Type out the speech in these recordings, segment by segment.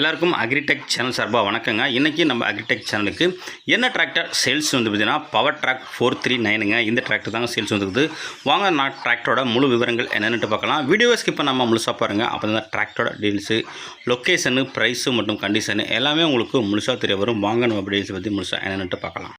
எல்லாருக்கும் agritech channel சார்பாக வணக்கங்க. இன்றைக்கி நம்ம அக்ரிடெக் சேனலுக்கு என்ன டிராக்டர் சேல்ஸ் வந்து பார்த்தீங்கன்னா பவர் ட்ராக் ஃபோர் த்ரீ நைனுங்க இந்த டிராக்டர் தாங்க சேல்ஸ் வந்துருக்குது வாங்க நான் டிராக்டரோட முழு விவரங்கள் என்னென்னு பார்க்கலாம். வீடியோவை ஸ்கிப் நம்ம முழுசாக பாருங்கள் அப்போ தான் டிராக்டரோட டீல்ஸு லொக்கேஷனு ப்ரைஸு மற்றும் கண்டிஷனு எல்லாமே உங்களுக்கு முழுசாக தெரிய வரும். வாங்க நம்ம டீல்ஸ் பற்றி முழுசாக என்னென்னு பார்க்கலாம்.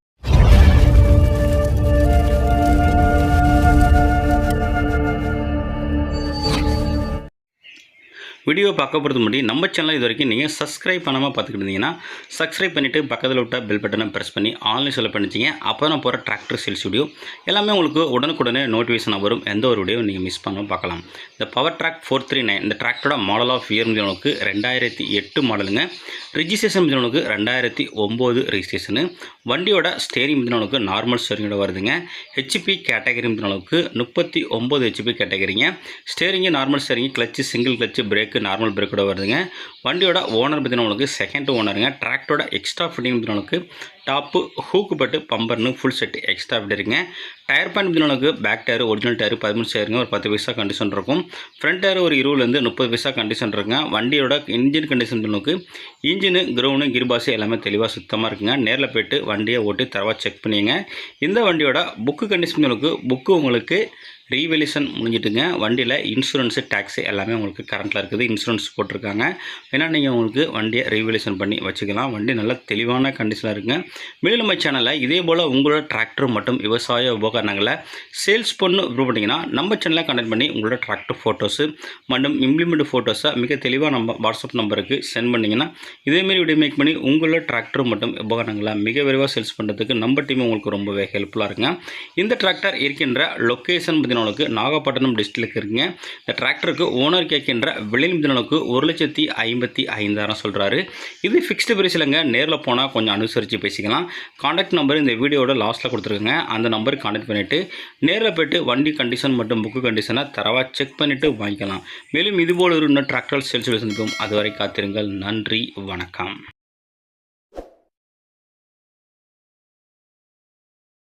வீடியோ பார்க்க போகிறது முன்னாடி நம்ம சேனல் இது வரைக்கும் நீங்கள் சப்ஸ்கிரைப் பண்ணாமல் பார்த்துக்கிட்டு இருந்தீங்கன்னா சப்ஸ்கிரைப் பண்ணிவிட்டு பக்கத்தில் விட்டால் பெல் பட்டனை ப்ரெஸ் பண்ணி ஆன்லைன் செலவு பண்ணிச்சிங்க அப்போ நான் போகிற டிராக்டர் சேல்ஸ் வீடியோ எல்லாமே உங்களுக்கு உடனுக்குடனே நோட்டிஃபிகேஷன் வரும். எந்த ஒரு வீடியோ நீங்கள் மிஸ் பண்ணாமல் பார்க்கலாம். இந்த power track four three nine இந்த டிராக்டரோட மாடல் ஆஃப் இயர் முடிஞ்சவனுக்கு ரெண்டாயிரத்தி எட்டு மாடலுங்க ரிஜிஸ்ட்ரேஷன் முடிஞ்சவனுக்கு ரெண்டாயிரத்தி ஒம்பது ரிஜிஸ்ட்ரேஷனு வண்டியோட ஸ்டேரிங் முடிஞ்சவனுக்கு நார்மல் ஸ்டேரிங்கோட வருதுங்க. ஹெச்பி கேட்டகரி முடிஞ்சவனுக்கு முப்பத்தி ஒம்பது HP கேட்டகரிங்க steering normal steering clutch single clutch brake normal பிரேக்கோட வருதுங்க. வண்டியோட ஓனர் பார்த்தீங்கன்னா உங்களுக்கு செகண்ட் ஓனருங்க டிராக்டரோட எக்ஸ்ட்ரா ஃபிட்டிங் பார்த்தீங்கன்னா டாப்பு ஹூக்கு பட்டு பம்பர்னு ஃபுல் செட் எக்ஸ்ட்ரா ஃபிட்டிருங்க டயர் பாயிண்ட் பார்த்தீங்கன்னா பேக் டயர் ஒரிஜினல் டயர் பதிமூணு சேருங்க ஒரு பத்து பைசா கண்டிஷன் இருக்கும். ஃப்ரண்ட் டயர் ஒரு இருபதுலேருந்து முப்பது பைசா கண்டிஷன் இருக்குங்க. வண்டியோட இன்ஜின் கண்டிஷன் நமக்கு இன்ஜினு கிரௌண்டு கிர்பாஸு எல்லாமே தெளிவாக சுத்தமாக இருக்குங்க. நேரில் போய்ட்டு வண்டியை ஓட்டி தரவாக செக் பண்ணிங்க இந்த வண்டியோட புக்கு கண்டிஷன் உங்களுக்கு புக்கு உங்களுக்கு ரீவெலியூஷன் முடிஞ்சிட்டுங்க. வண்டியில் இன்சூரன்ஸு டேக்ஸு எல்லாமே உங்களுக்கு கரண்ட்டில் இருக்குது. இன்சூரன்ஸ் போட்டிருக்காங்க. வேணால் நீங்கள் உங்களுக்கு வண்டியை ரீவெலியூஷன் பண்ணி வச்சுக்கலாம். வண்டி நல்ல தெளிவான கண்டிஷனாக இருக்குங்க. மேலும் நம்ம சேனலில் இதே போல் உங்களோட டிராக்டர் மற்றும் விவசாய உபகரணங்களை சேல்ஸ் பண்ணு விரும்ப பண்ணிங்கன்னா நம்ம சேனலை கனெக்ட் பண்ணி உங்களோட டிராக்டர் ஃபோட்டோஸு மற்றும் இம்ப்ளிமெண்ட் ஃபோட்டோஸை மிக தெளிவாக நம்ம வாட்ஸ்அப் நம்பருக்கு சென்ட் பண்ணிங்கன்னா இதேமாரி வீடியோ மேக் பண்ணி உங்களோட டிராக்டர் மற்றும் உபகரணங்களை மிக விரைவாக சேல்ஸ் பண்ணுறதுக்கு நம்ம டீம் உங்களுக்கு ரொம்பவே ஹெல்ப்ஃபுல்லாக இருக்குங்க. இந்த டிராக்டர் இருக்கின்ற லொக்கேஷன் பார்த்தீங்கன்னா நாகப்பட்டினம் டிஸ்ட்ரிக்ட் இருக்குங்க. இந்த டிராக்டருக்கு ஓனர் கேட்கின்ற விலை மதினளுக்கு ஒரு லட்சத்தி ஐம்பத்தி ஐந்தாயிரம் சொல்கிறாரு இது ஃபிக்ஸ்டு பிரைஸ் இல்லைங்க. நேரில் போனால் கொஞ்சம் அனுசரித்து பேசிக்கலாம் காண்டாக்ட் நம்பர் இந்த வீடியோட லாஸ்ட்டில் கொடுத்துருக்குங்க. அந்த நம்பருக்கு காண்டாக்ட் பண்ணிவிட்டு நேரில் போய்ட்டு வண்டி கண்டிஷன் மற்றும் புக்கு கண்டிஷனை தரவாக செக் பண்ணிவிட்டு வாங்கிக்கலாம். மேலும் இதுபோல் ஒரு இன்னும் டிராக்டர் சேல்ஸ் சந்திப்போம். அதுவரை காத்திருங்கள். நன்றி. வணக்கம்.